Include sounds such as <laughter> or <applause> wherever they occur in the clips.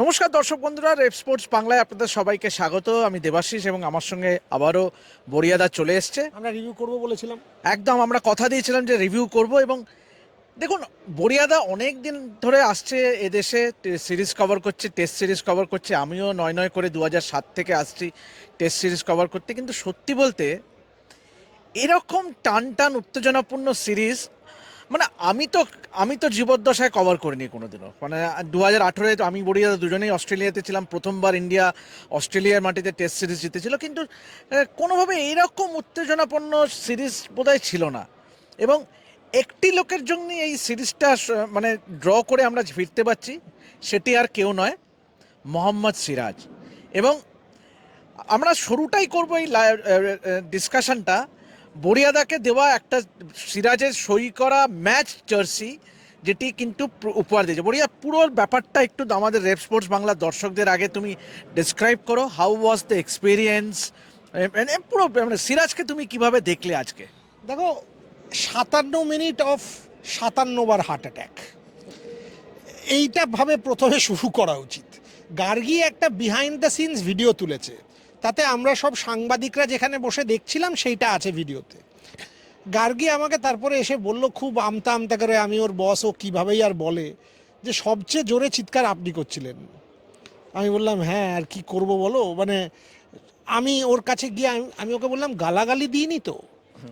নমস্কার দর্শক বন্ধুরা রেপ স্পোর্টস বাংলায় আপনাদের সবাইকে স্বাগত। আমি দেবাশিস এবং আমার সঙ্গে আবারও বরিয়াদা চলে এসছে। আমরা রিভিউ করব বলেছিলাম। একদম আমরা কথা দিয়েছিলাম যে রিভিউ করব এবং দেখুন বরিয়াদা অনেক দিন ধরে আসছে এদেশে সিরিজ কভার করছে টেস্ট সিরিজ কভার করছে। আমিও নয় নয় করে দু সাত থেকে আসছি টেস্ট সিরিজ কভার করতে। কিন্তু সত্যি বলতে এরকম টান টান উত্তেজনাপূর্ণ সিরিজ মানে আমি তো আমি তো জীবদ্দশায় কভার করিনি কোনোদিনও। মানে দু হাজার আঠেরোয় তো আমি বড়িয়া দুজনেই অস্ট্রেলিয়াতে ছিলাম। প্রথমবার ইন্ডিয়া অস্ট্রেলিয়ার মাটিতে টেস্ট সিরিজ জিতেছিল। কিন্তু কোনোভাবে এইরকম উত্তেজনাপূর্ণ সিরিজ বোধহয় ছিল না। এবং একটি লোকের জন্য এই সিরিজটা মানে ড্র করে আমরা ফিরতে পারছি, সেটি আর কেউ নয়, মোহাম্মদ সিরাজ। এবং আমরা শুরুটাই করব এই ডিসকাশনটা বরিয়াদাকে দেওয়া একটা সিরাজের সই করা ম্যাচ জার্সি, যেটি কিন্তু উপহার দিয়েছে। বরিয়া পুরো ব্যাপারটা একটু আমাদের রেপ স্পোর্টস বাংলা দর্শকদের আগে তুমি ডিসক্রাইব করো। হাউ ওয়াজ দ্য এক্সপিরিয়েন্স পুরো মানে সিরাজকে তুমি কীভাবে দেখলে আজকে? দেখো, সাতান্ন মিনিট অফ সাতান্ন বার হার্ট অ্যাটাক। এইটা ভাবে প্রথমে শুরু করা উচিত। গার্গি একটা বিহাইন্ড দ্য সিনস ভিডিও তুলেছে। তাতে আমরা সব সাংবাদিকরা যেখানে বসে দেখছিলাম সেইটা আছে ভিডিওতে। গার্গি আমাকে তারপরে এসে বলল, খুব আমতা আমতা করে আমি ওর বস, ও কীভাবেই আর বলে? যে সবচেয়ে জোরে চিৎকার আপনি করছিলেন। আমি বললাম হ্যাঁ আর কি করব বলো? মানে আমি ওর কাছে গিয়ে আমি- ওকে বললাম, গালাগালি দিইনি তো?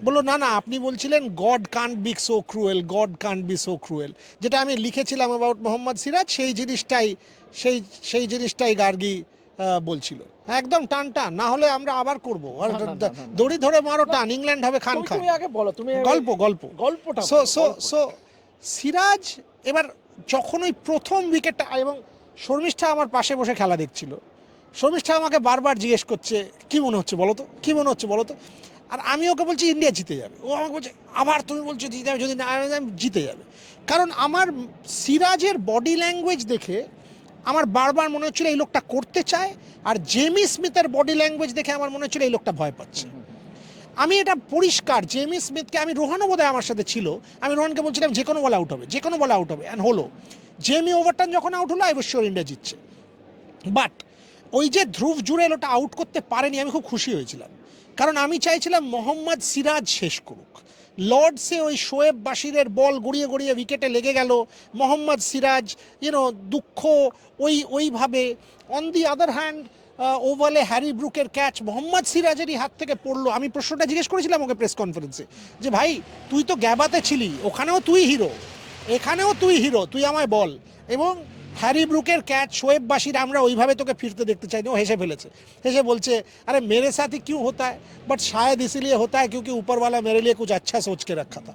বলল, না না, আপনি বলছিলেন God can't be so cruel God can't be so cruel যেটা আমি লিখেছিলাম অ্যাবাউট মোহাম্মদ সিরাজ, সেই জিনিসটাই, সেই সেই জিনিসটাই গার্গি বলছিল। একদম টান টান না হলে আমরা আবার করব। আর দড়ি ধরে মারো টান। ইংল্যান্ড হবে খান খান। আগে বলো তুমি গল্প গল্প। গল্পটা সো সো সো সিরাজ এবার যখন ওই প্রথম উইকেটটা এবং শর্মিষ্ঠা আমার পাশে বসে খেলা দেখছিল শর্মিষ্ঠা আমাকে বারবার জিজ্ঞেস করছে কি মনে হচ্ছে বলো তো? কি মনে হচ্ছে বলো তো? আর আমি ওকে বলছি ইন্ডিয়া জিতে যাবে। ও আমাকে বলছে আবার তুমি বলছো জিতে যাবে যদি না জিতে যাবে। কারণ আমার সিরাজের বডি ল্যাঙ্গুয়েজ দেখে আমার বারবার মনে হচ্ছিল এই লোকটা করতে চায়, আর জেমি স্মিথের বডি ল্যাঙ্গুয়েজ দেখে আমার মনে হচ্ছিল এই লোকটা ভয় পাচ্ছে। আমি এটা পরিষ্কার, জেমি স্মিথকে আমি রোহানও বোধহয় আমার সাথে ছিল, আমি রোহানকে বলছিলাম যে কোনো বল আউট হবে, যে কোনো বল আউট হবে অ্যান্ড হলো। জেমি ওভারটান যখন আউট হলো অবশ্যই ইন্ডিয়া জিতছে। বাট ওই যে ধ্রুব জুড়েল ওটা আউট করতে পারেনি, আমি খুব খুশি হয়েছিলাম। কারণ আমি চাইছিলাম মোহাম্মদ সিরাজ শেষ করুক। লর্ডসে ওই শোয়েব বাসিরের বল গড়িয়ে গড়িয়ে উইকেটে লেগে গেল। মোহাম্মদ সিরাজ ইউনো দুঃখ, ওই, ওইভাবে। অন দি আদার হ্যান্ড ওভালে হ্যারি ব্রুকের ক্যাচ মোহাম্মদ সিরাজেরই হাত থেকে পড়ল। আমি প্রশ্নটা জিজ্ঞেস করেছিলাম ওকে প্রেস কনফারেন্সে যে ভাই, তুই তো গ্যাবাতে ছিলি, ওখানেও তুই হিরো এখানেও তুই হিরো তুই আমায় বল। এবং হ্যারি ব্রুকের ক্যাচ শোয়েববাসীরা আমরা ওইভাবে তোকে ফিরতে দেখতে চাইনি। ও হেসে ফেলেছে। হেসে বলছে, আরে মেরে সাথে কিউ হতা বাট শায়দ ইসিলিয়ে হতা কিউকি উপরওয়ালা মেরে লিয়ে কুছ আচ্ছা সোচকে রাখা থা।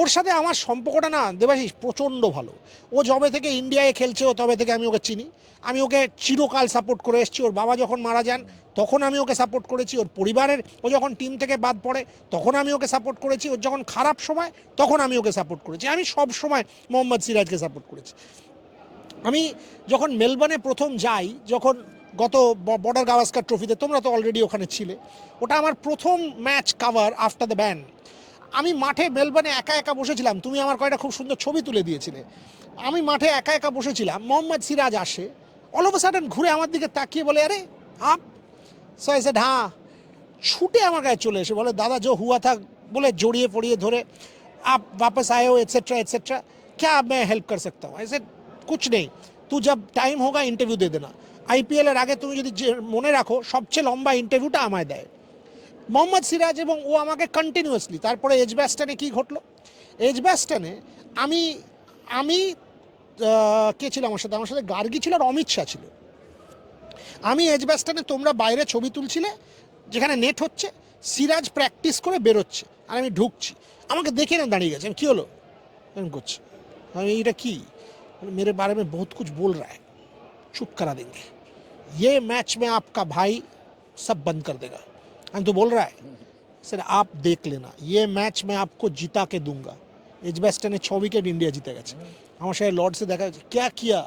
ওর সাথে আমার সম্পর্কটা না, দেবাশিস, প্রচণ্ড ভালো। ও জবে থেকে ইন্ডিয়ায় খেলছে, ও তবে থেকে আমি ওকে চিনি। আমি ওকে চিরকাল সাপোর্ট করে এসেছি। ওর বাবা যখন মারা যান, তখন আমি ওকে সাপোর্ট করেছি। ওর পরিবারের, ও যখন টিম থেকে বাদ পড়ে, তখন আমি ওকে সাপোর্ট করেছি। ওর যখন খারাপ সময়, তখন আমি ওকে সাপোর্ট করেছি। আমি সব সময় মোহাম্মদ সিরাজকে সাপোর্ট করেছি। আমি যখন মেলবর্নে প্রথম যাই, যখন গত বর্ডার গাভাস্কার ট্রফিতে, তোমরা তো অলরেডি ওখানে ছিলে, ওটা আমার প্রথম match cover after the ban আমি মাঠে মেলবর্নে একা একা বসেছিলাম, তুমি আমার কয়েকটা খুব সুন্দর ছবি তুলে দিয়েছিলে। আমি মাঠে একা একা বসেছিলাম, মোহাম্মদ সিরাজ আসে অল অফ সাডেন ঘুরে আমার দিকে তাকিয়ে বলে, আরে, আপ। সো এসে ঢা ছুটে আমার গায়ে চলে এসে বলে, দাদা জো হুয়া থাক বলে জড়িয়ে পড়িয়ে ধরে, আপ, বাপস আয়ো এটসেট্রা এটসেট্রা ক্যা, মে হেল্প কর সকতা হুম? এসে कुछ नहीं तू जब टाइम होगा इंटरव्यू दे देना আইপিএল এর আগে তুমি যদি যে- মনে রাখো সবচেয়ে লম্বা ইন্টারভিউটা আমায় দেয় মোহাম্মদ সিরাজ এবং ও আমাকে কন্টিনিউয়াসলি তারপরে এজ ব্যাস্টানে কী ঘটলো এজ ব্যাস্টানে আমি আমি আহ, কে ছিল আমার সাথে আমার সাথে গার্গি ছিল আর অমিত শাহ ছিল আমি এজ ব্যাস্টানে তোমরা বাইরে ছবি তুলছিলে যেখানে নেট হচ্ছে সিরাজ প্র্যাকটিস করে বেরোচ্ছে আর আমি ঢুকছি আমাকে দেখে না দাঁড়িয়ে গেছে আমি কী হলো এরকম করছে আমি এটা কি বলে, मेरे बारे में बहुत कुछ बोल रहा है चुप करा देंगे ये मैच में आपका भाई सब बंद कर देगा हम तो बोल रहा है सर आप देख लेना ये मैच मैं आपको जिता के दूंगा एजबेस्टन छ विकेट इंडिया जीते গেছে আমার সাথে লর্ডসে দেখা হয়েছে क्या किया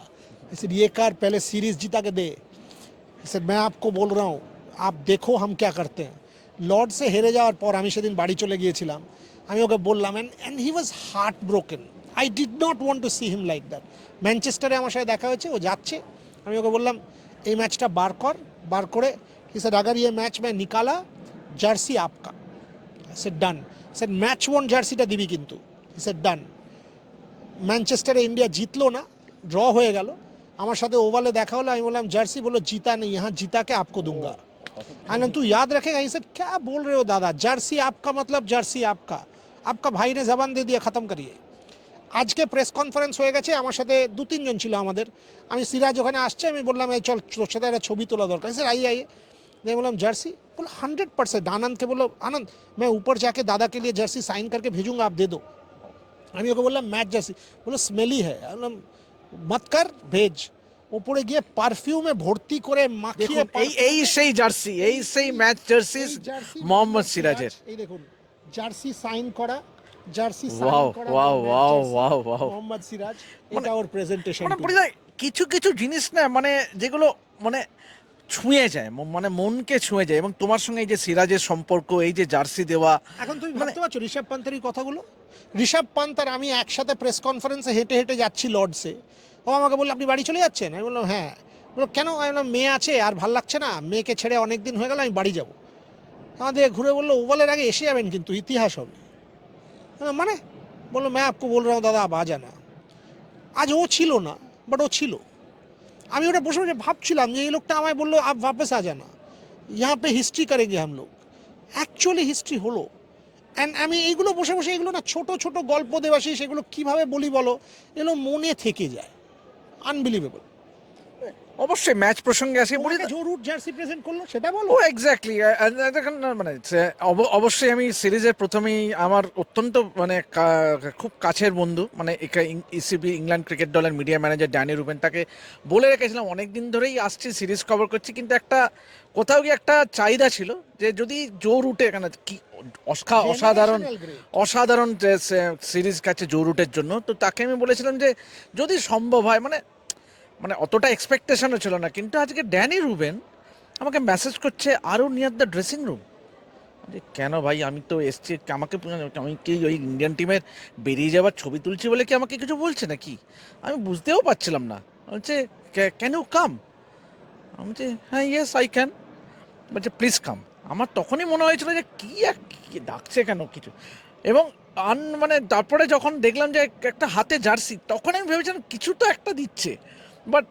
सर ये कार पहले सीरीज जिता के दे सर मैं आपको बोल रहा हूँ आप देखो हम क्या करते हैं লর্ড সে হেরে যাওয়ার পর আমি সেদিন বাড়ি চলে গিয়েছিলাম আমি ওকে বললাম and he was heart broken I did not want to see him like that ম্যানচেস্টারে আমার সাথে দেখা হয়েছে ও যাচ্ছে আমি ওকে বললাম এই ম্যাচটা বার কর বার করে স্যার अगर ये मैच में निकाला জার্সি আপকা সে ডান স্যার ম্যাচ ওয়ান জার্সিটা দিবি কিন্তু স্যার ডান ম্যানচেস্টারে ইন্ডিয়া জিতলো না ড্র হয়ে গেল আমার সাথে ওভালে দেখা হলো আমি বললাম জার্সি বললো जीता नहीं यहाँ जीता के आपको दूंगा आनंद तू याद रखेगा ये सर क्या बोल रहे हो दादा जर्सी आपका मतलब जर्सी आपका आपका भाई ने जबान दे दिया खत्म करिए আজকে প্রেস কনফারেন্স হয়ে গেছে আমার সাথে দু তিনজন ছিল আমাদের আমি সিরাজ ওখানে আসছে আমি বললাম এই চল তোর সাথে একটা ছবি তোলা দরকার স্যার आइए आइए मैं बोला जर्सी बोला हंड्रेड परसेंट आनंद के बोलो आनंद मैं ऊपर जाके दादा के लिए जर्सी साइन करके भेजूंगा आप दे दो আমি ওকে বললাম ম্যাচ জার্সি বললো স্মেলি হ্যাঁ আমি বললাম মত কর ভেজ ওপরে গিয়ে পারফিউমে ভর্তি করে মাখিয়ে দেখুন এই এই সেই জার্সি এই সেই ম্যাচ জার্সি এই জার্সি মোহাম্মদ সিরাজের এই দেখুন জার্সি সাইন করা জার্সি. মোহাম্মদ সিরাজ এটা ওর প্রেজেন্টেশন মানে কিছু কিছু জিনিস না মানে যেগুলো মানে ছুঁয়ে যায় মানে মনকে ছুঁয়ে যায়। এবং তোমার সঙ্গে এই যে সিরাজের সম্পর্ক এই যে জার্সি দেওয়া এখন তুমি মানে- ভাবতে পারছ ঋষভ পান্তের এই কথাগুলো? ঋষভ পান্ত আর আমি একসাথে প্রেস কনফারেন্সে হেঁটে হেঁটে যাচ্ছি লর্ডসে ও আমাকে বলল আপনি বাড়ি চলে যাচ্ছেন? আমি বললাম হ্যাঁ। বলল কেন? আমি বললাম মেয়ে আছে আর ভালো লাগছে না। মেয়েকে ছেড়ে অনেক দিন হয়ে গেল আমি বাড়ি যাব। আমাদের ঘুরে বলল ওভালের আগে এসে যাবেন কিন্তু ইতিহাস হবে। মানে বললো मैं आपको बोल रहा हूँ দাদা আব आ जाना আজ ও ছিল না বাট ও ছিল আমি ওটা বসে বসে ভাবছিলাম যে এই লোকটা আমায় বললো আপ वापस आ जाना यहाँ पे हिस्ट्री करेंगे हम लोग অ্যাকচুয়ালি হিস্ট্রি হলো অ্যান্ড আমি এইগুলো বসে বসে এগুলো না ছোট ছোট গল্প দেবাশিস এগুলো কিভাবে বলি বলো এগুলো মনে থেকে যায় আনবিলিভেবল অবশ্যই ম্যাচ প্রসঙ্গে আসি বলি যে রুট জার্সি প্রেজেন্ট করল সেটা বলো ও এক্স্যাক্টলি দেখেন মানে অবশ্যই আমি সিরিজের প্রথমেই আমার অত্যন্ত মানে খুব কাছের বন্ধু মানে ইসিবি ইংল্যান্ড ক্রিকেট দলের মিডিয়া ম্যানেজার ড্যানি রুবেন তাকে বলে রেখেছিলাম অনেক দিন ধরেই আসছি সিরিজ কভার করছি কিন্তু একটা কোথাও গিয়ে একটা চাহিদা ছিল যে যদি জো রুটে এখানে কি অসা- অসাধারণ. অসাধারণ সিরিজ কাছে জো রুটের জন্য তো তাকে আমি বলেছিলাম যে যদি সম্ভব হয় মানে মানে অতটা এক্সপেকটেশনও ছিল না। কিন্তু আজকে ড্যানি রুবেন আমাকে মেসেজ করছে আরও নিয়ার দ্য ড্রেসিং রুম যে, কেন ভাই? আমি তো এসছি আমাকে আমি কি ওই ইন্ডিয়ান টিমের বেরিয়ে যাওয়ার ছবি তুলছি বলে কি আমাকে কিছু বলছে নাকি? আমি বুঝতেও পারছিলাম না। বলছে ক্যান ইউ কাম আমি বলছি হ্যাঁ ইয়েস আই ক্যান বলছে প্লিজ কাম আমার তখনই মনে হয়েছিল যে, কি এক ডাকছে কেন কিছু? এবং আন মানে তারপরে যখন দেখলাম যে, একটা হাতে জার্সি, তখন আমি ভেবেছিলাম কিছু তো একটা দিচ্ছে। বাট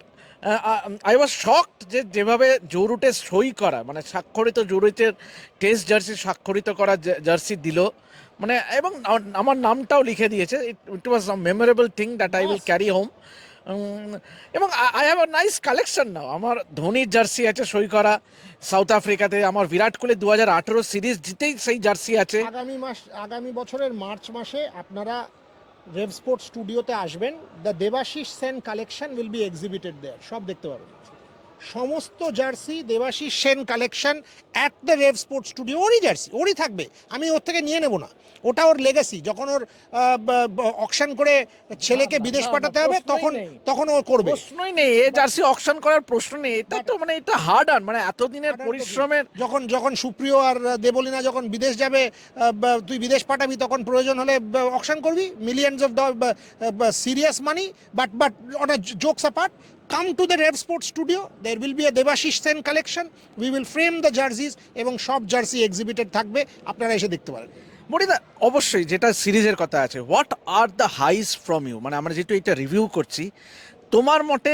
আই ওয়াজ শকড যে যেভাবে জোরুটে সই করা মানে স্বাক্ষরিত জোরুটের টেস্ট জার্সি স্বাক্ষরিত করা জার্সি দিল। মানে এবং আমার- নামটাও লিখে দিয়েছে। It was memorable thing that I will carry home এবং I have a nice collection now আমার ধোনির জার্সি আছে সই করা। সাউথ আফ্রিকাতে আমার বিরাট কোহলি দু হাজার আঠেরো সিরিজ জিতেই সেই জার্সি আছে। আগামী মাস আগামী বছরের মার্চ মাসে আপনারা রেভ স্পোর্ট স্টুডিওতে আসবেন। The Debashis Sen collection will be exhibited there সব দেখতে পারবেন। সমস্ত jersey Debashis Sen collection at the Rev sports studio ওরই জার্সি ওরই থাকবে। আমি ওর থেকে নিয়ে নেব না। ওটা ওর লেগাসি যখন ওর অকশন করে ছেলেকে বিদেশ পাঠাতে হবে তখন তখন ও করবে। প্রশ্নই নেই। এ জার্সি অকশন করার প্রশ্ন নেই। এটা তো মানে এটা হার্ড আর্ন মানে এতদিনের পরিশ্রমের যখন যখন সুপ্রিয় আর দেবলিনা যখন বিদেশ যাবে তুই বিদেশ পাঠাবি তখন প্রয়োজন হলে অকশন করবি। Millions of serious money but but on jokes apart come to the Rev sports studio there will be a Debashis Sen collection we will frame the jerseys এবং সব জার্সি এক্সিবিটেড থাকবে। আপনারা এসে দেখতে পারেন। মরিদা অবশ্যই যেটা সিরিজের কথা আছে what are the highs from you মানে আমরা যেহেতু এটা রিভিউ করছি, তোমার মতে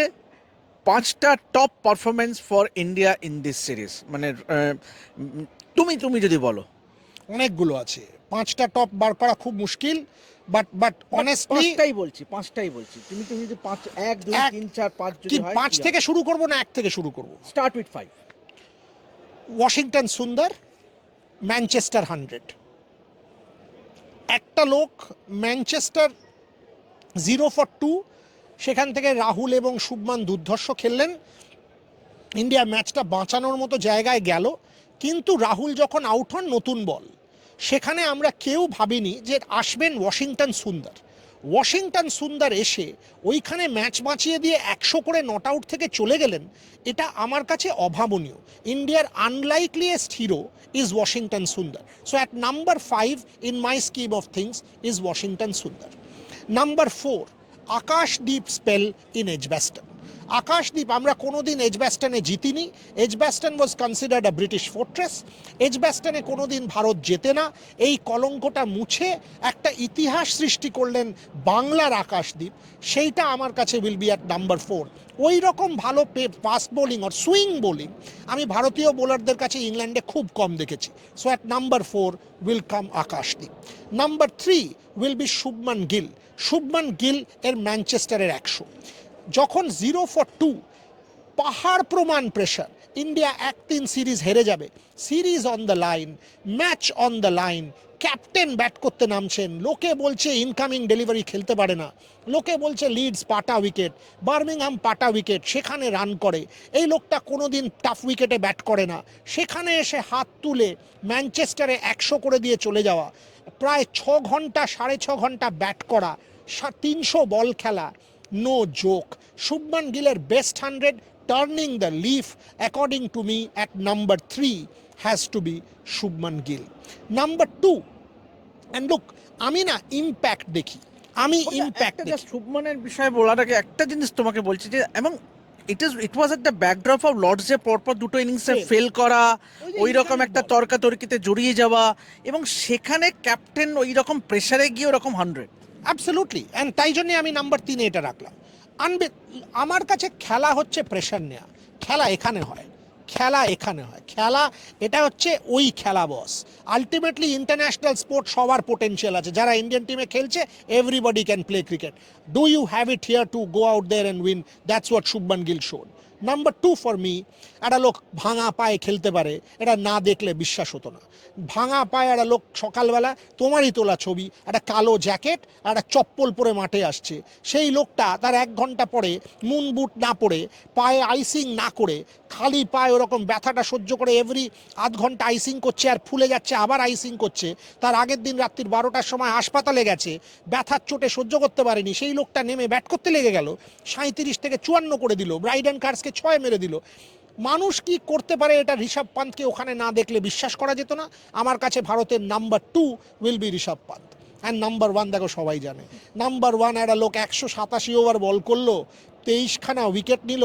পাঁচটা top performance for India in this series মানে তুমি তুমি যদি বলো। অনেকগুলো আছে। পাঁচটা টপ বার করা খুব মুশকিল বাট বাট অনেস্টলি পাঁচটাই বলছি পাঁচটাই বলছি। তুমি তুমি যদি পাঁচ এক দুই তিন চার পাঁচ যদি কি পাঁচ থেকে শুরু করব না এক থেকে শুরু করব? Start with five Washington Sundar Manchester hundred. একটা লোক ম্যানচেস্টার জিরো ফর টু সেখান থেকে রাহুল এবং শুভমান দুর্ধর্ষ খেললেন। ইন্ডিয়া ম্যাচটা বাঁচানোর মতো জায়গায় গেল কিন্তু রাহুল যখন আউট হন নতুন বল। সেখানে আমরা কেউ ভাবিনি যে আসবেন ওয়াশিংটন সুন্দর। ওয়াশিংটন সুন্দর এসে ওইখানে ম্যাচ বাঁচিয়ে দিয়ে একশো করে নট আউট থেকে চলে গেলেন, এটা আমার কাছে অভাবনীয়। ইন্ডিয়ার unlikeliest hero is Washington Sundar. So at number five in my scheme of things is Washington Sundar. Number four Akashdeep spell in Edgbaston Akashdeep আমরা কোনোদিন এজব্যাস্টানে জিতিনি। Edgbaston was considered a British fortress এজব্যাস্টানে কোনোদিন ভারত জেতে না। এই কলঙ্কটা মুছে একটা ইতিহাস সৃষ্টি করলেন বাংলার আকাশদ্বীপ সেইটা আমার কাছে will be at number four ওই রকম ভালো পে ফাস্ট বোলিং আর সুইং বোলিং আমি ভারতীয় বোলারদের কাছে ইংল্যান্ডে খুব কম দেখেছি। So at number four will come Akashdeep number three will be Shubman Gill Shubman Gill এর ম্যানচেস্টারের একশো। যখন জিরো ফর টু পাহাড় প্রমাণ প্রেশার ইন্ডিয়া এক তিন সিরিজ হেরে যাবে। Series on the line match on the line captain bat করতে নামছেন। লোকে বলছে ইনকামিং ডেলিভারি খেলতে পারে না। লোকে বলছে লিডস পাটা উইকেট বার্মিংহাম পাটা উইকেট সেখানে রান করে। এই লোকটা কোনোদিন টাফ উইকেটে ব্যাট করে না। সেখানে এসে হাত তুলে ম্যানচেস্টারে একশো করে দিয়ে চলে যাওয়া। প্রায় ছ ঘণ্টা, সাড়ে ছ ঘণ্টা ব্যাট করা, সা তিনশো বল খেলা। No joke Shubman গিলের best hundred turning the leaf according to me at number three has to be Shubman Gill number two and look আমি না ইম্প্যাক্ট দেখি। আমি ইম্প্যাক্ট দেখি। শুভমানের বিষয়ে বলার আগে একটা জিনিস তোমাকে বলছি যে এবং it is it was at the backdrop of লর্ডসে পরপর দুটো ইনিংসে. ফেল করা ওই রকম একটা। তর্কাতর্কিতে জড়িয়ে যাওয়া এবং সেখানে ক্যাপ্টেন ওই রকম প্রেসারে গিয়ে ওরকম হান্ড্রেড অ্যাবসলুটলি অ্যান্ড তাই জন্যে আমি নাম্বার তিনে এটা রাখলাম। আনবে আমার কাছে খেলা হচ্ছে প্রেশার নেওয়া খেলা এখানে হয়। খেলা এখানে হয়। খেলা, এটা হচ্ছে ওই খেলা বস আলটিমেটলি ইন্টারন্যাশনাল স্পোর্ট সবার পোটেনশিয়াল আছে। যারা ইন্ডিয়ান টিমে খেলছে everybody can play cricket do you have it here to go out there and win that's what Shubman Gill showed number two for me একটা লোক ভাঙা পায়ে খেলতে পারে, এটা না দেখলে বিশ্বাস হতো না। ভাঙা পায়ে একটা লোক সকালবেলা, তোমারই তোলা ছবি, একটা কালো জ্যাকেট আর একটা চপ্পল পরে মাঠে আসছে। সেই লোকটা তার এক ঘণ্টা পরে মুন বুট না পরে, পায়ে আইসিং না করে, খালি পায়ে ওরকম ব্যথাটা সহ্য করে এভরি আধ ঘণ্টা আইসিং করছে আর ফুলে যাচ্ছে, আবার আইসিং করছে। তার আগের দিন রাত্রির বারোটার সময় হাসপাতালে গেছে, ব্যথার চোটে সহ্য করতে পারেনি। সেই লোকটা নেমে ব্যাট করতে লেগে গেল সাঁত্রিশ থেকে চুয়ান্ন করে দিল ব্রাইড অ্যান্ড কার্সকে ছয় মেরে দিল। মানুষ কি করতে পারে এটা ঋষভ পান্তকে ওখানে না দেখলে বিশ্বাস করা যেত না? আমার কাছে ভারতের number two will be Rishabh Pant. And number one দেখো সবাই জানে। নাম্বার ওয়ান একটা লোক একশো সাতাশি ওভার বল করল। তেইশখানা উইকেট নিল।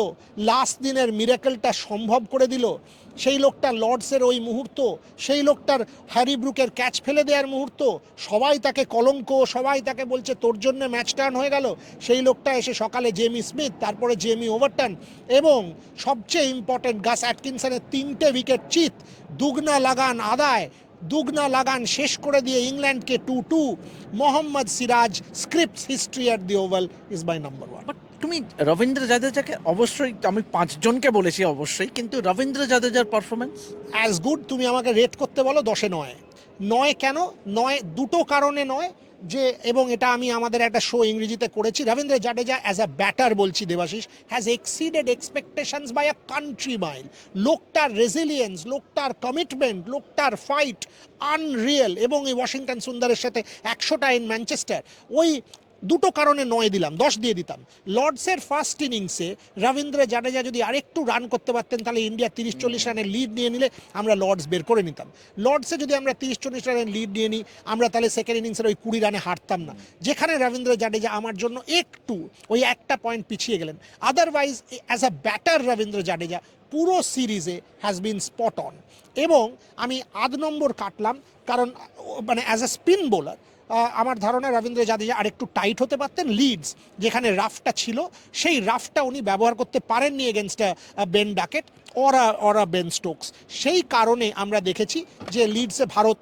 লাস্ট দিনের মিরাকেলটা সম্ভব করে দিল। সেই লোকটা লর্ডসের ওই মুহূর্ত, সেই লোকটার হ্যারি ব্রুকের ক্যাচ ফেলে দেওয়ার মুহূর্ত, সবাই তাকে কলঙ্ক, সবাই তাকে বলছে, তোর জন্য ম্যাচ টার্ন হয়ে গেল। সেই লোকটা এসে সকালে জেমি স্মিথ, তারপরে জেমি ওভারটান এবং সবচেয়ে ইম্পর্টেন্ট গাস অ্যাটকিনসনের তিনটে উইকেট চিত দুগনা লাগান আদায়, দুগনা লাগান শেষ করে দিয়ে ইংল্যান্ডকে two two Mohammed Siraj scripts history at the Oval is by number one তুমি রবীন্দ্র জাদেজাকে অবশ্যই, আমি পাঁচজনকে বলেছি অবশ্যই, কিন্তু রবীন্দ্র জাদেজার পারফরমেন্স অ্যাজ গুড তুমি আমাকে রেট করতে বলো দশে নয়। নয় কেন? নয় দুটো কারণে নয় যে, এবং এটা আমি আমাদের একটা শো ইংরেজিতে করেছি। Ravindra Jadeja as a batter বলছি Debashis has exceeded expectations by a country mile লোকটার রেজিলিয়েন্স লোকটার কমিটমেন্ট লোকটার ফাইট আনরিয়েল এবং এই ওয়াশিংটন সুন্দরের সাথে একশোটা ইন ম্যানচেস্টার ওই দুটো কারণে নয় দিলাম, দশ দিয়ে দিতাম। লর্ডসের ফার্স্ট ইনিংসে রবীন্দ্র জাডেজা যদি আরেকটু রান করতে পারতেন, তাহলে ইন্ডিয়া তিরিশ চল্লিশ রানের লিড নিয়ে নিলে আমরা লর্ডস বের করে নিতাম। লর্ডসে যদি আমরা তিরিশ চল্লিশ রানের লিড নিয়ে নিই, আমরা তাহলে সেকেন্ড ইনিংসের ওই কুড়ি রানে হারতাম না। যেখানে রবীন্দ্র জাডেজা আমার জন্য একটু ওই একটা পয়েন্ট পিছিয়ে গেলেন। Otherwise as a batter Ravindra Jadeja পুরো সিরিজে হ্যাজ বিন স্পট অন এবং আমি আধ নম্বর কাটলাম, কারণ মানে অ্যাজ আ স্পিন বোলার আমার ধারণা রবীন্দ্র জাদেজা আরেকটু টাইট হতে পারতেন লিডস যেখানে রাফটা ছিল, সেই রাফটা উনি ব্যবহার করতে পারেননি এগেনস্ট বেন ডাকেট ওরা ওরা বেন স্টোকস সেই কারণে আমরা দেখেছি যে লিডসে ভারত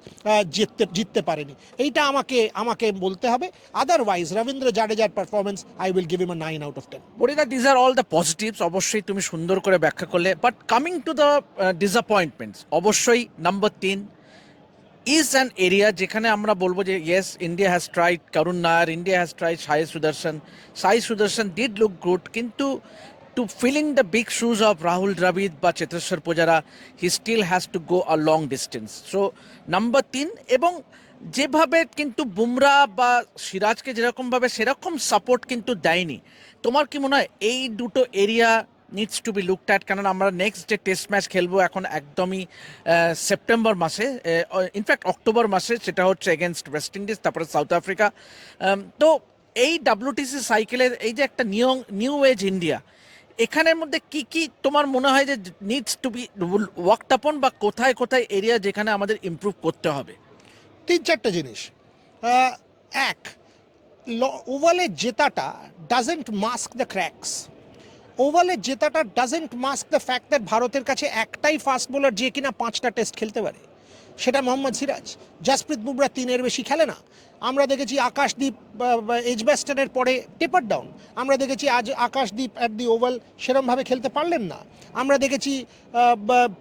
জিততে জিততে পারেনি। এইটা আমাকে আমাকে বলতে হবে। Otherwise Ravindra জাডেজার performance I will give him a nine out of ten বরিদা these are all the positives অবশ্যই তুমি সুন্দর করে ব্যাখ্যা করলে। But coming to the disappointments অবশ্যই নাম্বার তিন ইজ অ্যান এরিয়া যেখানে আমরা বলব যে ইয়েস ইন্ডিয়া হ্যাজ ট্রাইড করুণ Nair India has tried Sai Sudharsan Sai Sudharsan did look good কিন্তু to filling the big shoes of Rahul Dravid বা Cheteshwar Pujara he still has to go a long distance so number তিন এবং যেভাবে কিন্তু বুমরা বা সিরাজকে যেরকমভাবে সেরকম সাপোর্ট কিন্তু দেয়নি, তোমার কি মনে হয় এই দুটো area needs to be looked at কারণ আমরা নেক্সট যে টেস্ট ম্যাচ খেলব এখন একদমই সেপ্টেম্বর মাসে ইনফ্যাক্ট অক্টোবর মাসে, সেটা হচ্ছে এগেনস্ট ওয়েস্ট ইন্ডিজ তারপরে সাউথ আফ্রিকা তো এই ডাব্লিউটিসি সাইকেলের এই যে একটা নিউ নিউ এজ ইন্ডিয়া এখানের মধ্যে কি কি তোমার মনে হয় যে নিডস টু বি ওয়ার্কড আপন বা কোথায় কোথায় এরিয়া যেখানে আমাদের ইমপ্রুভ করতে হবে? তিন চারটে জিনিস। এক ওভালে জেতাটা ডাজেন্ট মাস্ক দ্য ক্র্যাকস ওভালে জেতাটা doesn't mask the fact that ভারতের কাছে একটাই ফাস্ট বোলার যে কিনা পাঁচটা টেস্ট খেলতে পারে। সেটা মোহাম্মদ সিরাজ। জাসপ্রীত বুমরা তিনের বেশি খেলে না। আমরা দেখেছি আকাশদ্বীপ এজব্যাস্টনের পরে টেপার ডাউন। আমরা দেখেছি আজ আকাশদীপ অ্যাট দি ওভাল সেরমভাবে খেলতে পারলেন না। আমরা দেখেছি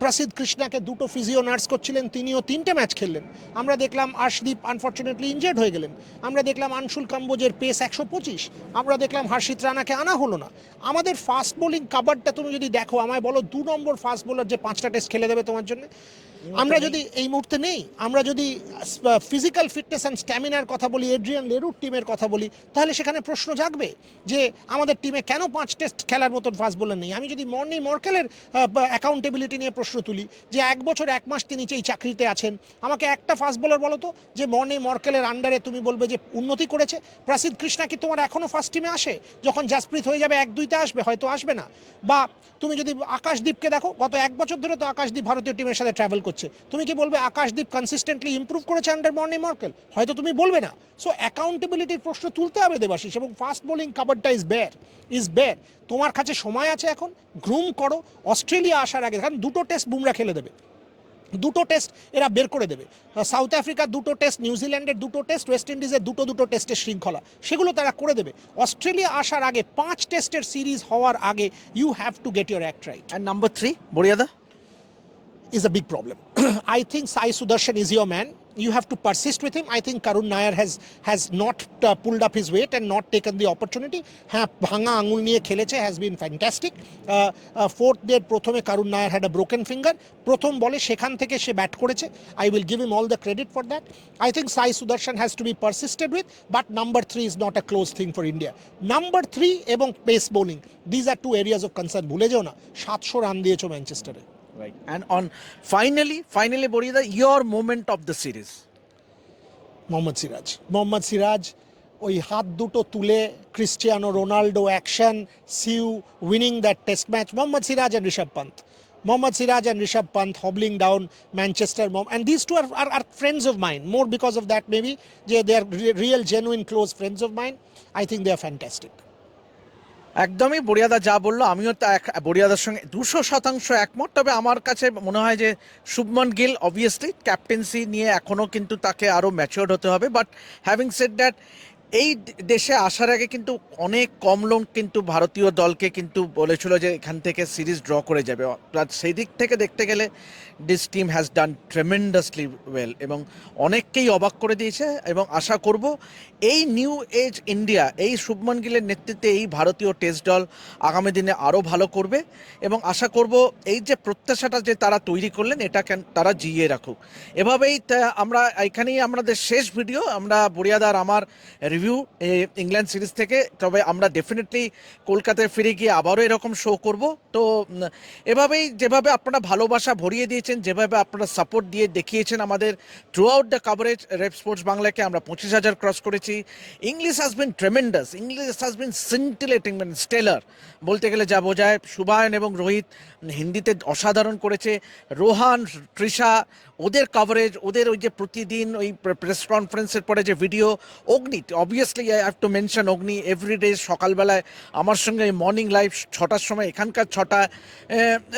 প্রসিদ্ধ কৃষ্ণাকে দুটো ফিজিও নার্স করছিলেন তিনিও তিনটে ম্যাচ খেললেন। আমরা দেখলাম আশদীপ আনফর্চুনেটলি ইনজার্ড হয়ে গেলেন। আমরা দেখলাম আনশুল কাম্বোজের পেস একশো পঁচিশ। আমরা দেখলাম হর্ষিত রানাকে আনা হলো না। আমাদের ফাস্ট বোলিং কাবারটা তুমি যদি দেখো আমায় বলো দু নম্বর ফাস্ট বোলার যে পাঁচটা টেস্ট খেলে দেবে তোমার জন্য? আমরা যদি এই মুহূর্তে নেই। আমরা যদি ফিজিক্যাল ফিটনেস অ্যান্ড স্ট্যামিনার কথা বলি এড্রিয়ান লেরুর টিমের কথা বলি, তাহলে সেখানে প্রশ্ন জাগবে যে আমাদের টিমে কেন পাঁচ টেস্ট খেলার মতন ফাস্ট বোলার নেই? আমি যদি মর্নি মর্কেলের অ্যাকাউন্টেবিলিটি নিয়ে প্রশ্ন তুলি, যে এক বছর, এক মাস তিনি এই চাকরিতে আছেন, আমাকে একটা ফাস্ট বোলার বলো তো, যে মর্নি মর্কেলের আন্ডারে তুমি বলবে যে উন্নতি করেছে। প্রসিদ্ধ কৃষ্ণা কি তোমার এখনও ফার্স্ট টিমে আসে? যখন জাসপ্রীত হয়ে যাবে এক দুইতে আসবে, হয়তো আসবে না। বা তুমি যদি আকাশদীপকে দেখো, গত এক বছর ধরে তো আকাশদীপ ভারতীয় টিমের সাথে ট্রাভেল করছে। তুমি কি বলবে আকাশদীপ কনসিস্টেন্টলি ইমপ্রুভ করেছে আন্ডার মর্নি মর্কেল? হয়তো তুমি বলবে না। সো অ্যাকাউন্টেবিলিটির প্রশ্ন তুলতে হবে দেবাশিস এবং ফাস্ট বোলিং কাভারটা ইজ বেয়ার ইজ বেয়ার তোমার কাছে সময় আছে এখন গ্রুম করো অস্ট্রেলিয়া আসার আগে কারণ দুটো টেস্ট বুমরা খেলে দেবে। দুটো টেস্ট এরা বের করে দেবে। সাউথ আফ্রিকার দুটো টেস্ট নিউজিল্যান্ডের দুটো টেস্ট ওয়েস্ট ইন্ডিজের দুটো দুটো টেস্টের শৃঙ্খলা সেগুলো তারা করে দেবে। অস্ট্রেলিয়া আসার আগে পাঁচ টেস্টের সিরিজ হওয়ার আগে you have to get your act right and number three বড়িয়াদা? Is a big problem. <clears throat> I think Sai Sudarshan is your man. You have to persist with him. I think Karun Nair has has not uh, pulled up his weight and not taken the opportunity. হ্যাঁ ভাঙা আঙুল নিয়ে খেলেছে has been fantastic fourth day প্রথমে Karun Nair had a broken finger প্রথম বলে সেখান থেকে সে ব্যাট করেছে I will give him all the credit for that I think Sai Sudharsan has to be persisted with but number three is not a close thing for India number three এবং pace bowling these are two areas of concern ভুলে যেও না সাতশো run দিয়েছ ম্যানচেস্টারে Right. And on finally, finally, Borida, your moment of the series. Mohammad Siraj Mohammad Siraj ওই হাত দুটো তুলে Cristiano Ronaldo action siu winning that test match Mohammed Siraj and Rishabh Pant Mohammed Siraj and Rishabh Pant hobbling down Manchester and this two are are friends of mind more because of that maybe যে they are real genuine close friends of mind I think they are fantastic একদমই বড়িয়াদা যা বলল, আমিও তা এক, বড়িয়াদার সঙ্গে দুশো শতাংশ একমত। তবে আমার কাছে মনে হয় যে শুভমন গিল অবভিয়াসলি ক্যাপ্টেন্সি নিয়ে এখনও কিন্তু তাকে আরও ম্যাচিওর হতে হবে। বাট হ্যাভিং সেড দ্যাট এই দেশে আসার আগে কিন্তু অনেক কম লোক কিন্তু ভারতীয় দলকে কিন্তু বলেছিল যে এখান থেকে সিরিজ ড্র করে যাবে। সেই দিক থেকে দেখতে গেলে this team has done tremendously well এবং অনেককেই অবাক করে দিয়েছে এবং আশা করব এই নিউ এজ ইন্ডিয়া এই শুভমন গিলের নেতৃত্বে এই ভারতীয় টেস্ট দল আগামী দিনে আরও ভালো করবে এবং আশা করব এই যে প্রত্যাশাটা যে তারা তৈরি করলেন এটা কেন তারা জিইয়ে রাখুক। এভাবেই আমরা এখানেই আমাদের শেষ ভিডিও আমরা বরিয়াদার আমার রিভিউ ইংল্যান্ড সিরিজ থেকে। তবে আমরা ডেফিনেটলি কলকাতায় ফিরে গিয়ে আবারও এরকম শো করব। তো এভাবেই যেভাবে আপনারা ভালোবাসা ভরিয়ে দিয়েছেন, যেভাবে আপনারা সাপোর্ট দিয়ে দেখিয়েছেন আমাদের throughout the coverage Rev sports বাংলাকে আমরা পঁচিশ হাজার ক্রস করেছি। ইংলিশ হাজ বিন ট্রেমেন্ডাস ইংলিশ হাজ বিন সিন্টিলেটিং মানে স্টেলার বলতে গেলে যা বোঝায়, সুবায়ন এবং রোহিত হিন্দিতে অসাধারণ করেছে। রোহান, তৃষা, ওদের কাভারেজ ওদের ওই যে প্রতিদিন ওই প্রেস কনফারেন্সের পরে যে video Agni obviously I have to mention Agni everyday সকালবেলায়, আমার সঙ্গে মর্নিং লাইফ ছটার সময়, এখানকার ছটা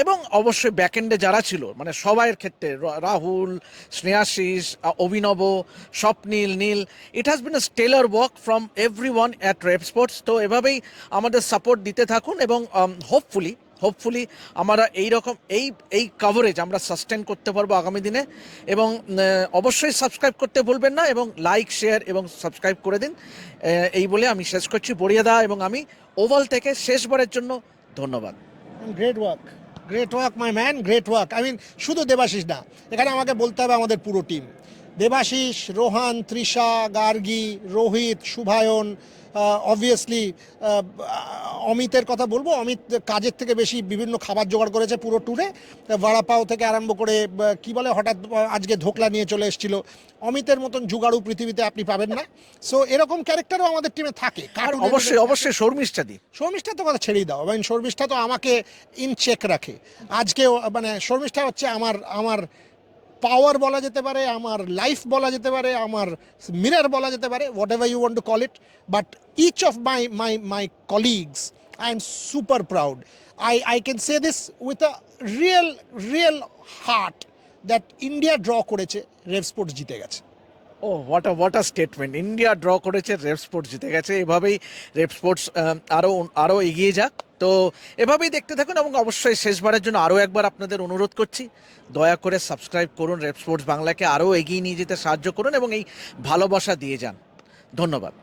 এবং অবশ্যই ব্যাকএন্ডে যারা ছিল মানে সবাইয়ের ক্ষেত্রে Rahul, Snehashis Abhinav, Swapnil, Neel it has been a stellar work from every one at Rev sports তো এভাবেই আমাদের সাপোর্ট দিতে থাকুন এবং হোপফুলি হোপফুলি আমরা এই রকম, এই এই কভারেজ আমরা সাস্টেন করতে পারব আগামী দিনে। এবং অবশ্যই সাবস্ক্রাইব করতে ভুলবেন না এবং লাইক শেয়ার এবং সাবস্ক্রাইব করে দিন। এই বলে আমি শেষ করছি বড়িয়াদা এবং আমি ওভাল থেকে শেষবারের জন্য ধন্যবাদ। Great work great work my man great work I mean শুধু দেবাশিস না, এখানে আমাকে বলতে হবে আমাদের পুরো টিম দেবাশিস, রোহান, তৃষা, গার্গী, রোহিত শুভায়ন অবভিয়াসলি অমিতের কথা বলব। অমিত কাজের থেকে বেশি বিভিন্ন খাবার জোগাড় করেছে পুরো ট্যুরে ভাড়াপাও থেকে আরম্ভ করে কি বলে হঠাৎ আজকে ধোকলা নিয়ে চলে এসেছিল। অমিতের মতন জুগাড়ু পৃথিবীতে আপনি পাবেন না। সো এরকম ক্যারেক্টারও আমাদের টিমে থাকে। কারণ অবশ্যই অবশ্যই শর্মিষ্ঠা দি। শর্মিষ্ঠা তো কথা ছেড়েই দাও। মানে শর্মিষ্ঠা তো আমাকে ইন চেক রাখে। আজকেও মানে শর্মিষ্ঠা হচ্ছে আমার আমার পাওয়ার বলা যেতে পারে, আমার লাইফ বলা যেতে পারে, আমার মিরার বলা যেতে পারে whatever you want to call it but each of my my my colleagues I am super proud I I can say this with a real real heart that India draw করেছে Rev sports জিতে গেছে। ও what a what a statement India draw করেছে Rev sports জিতে গেছে। এভাবেই rape sports আরও আরও এগিয়ে যাক। তো এভাবেই দেখতে থাকুন এবং অবশ্যই শেষবারের জন্য আরও একবার আপনাদের অনুরোধ করছি, দয়া করে সাবস্ক্রাইব করুন রেপ স্পোর্টস বাংলাকে আরও এগিয়ে নিয়ে যেতে সাহায্য করুন এবং এই ভালোবাসা দিয়ে যান। ধন্যবাদ।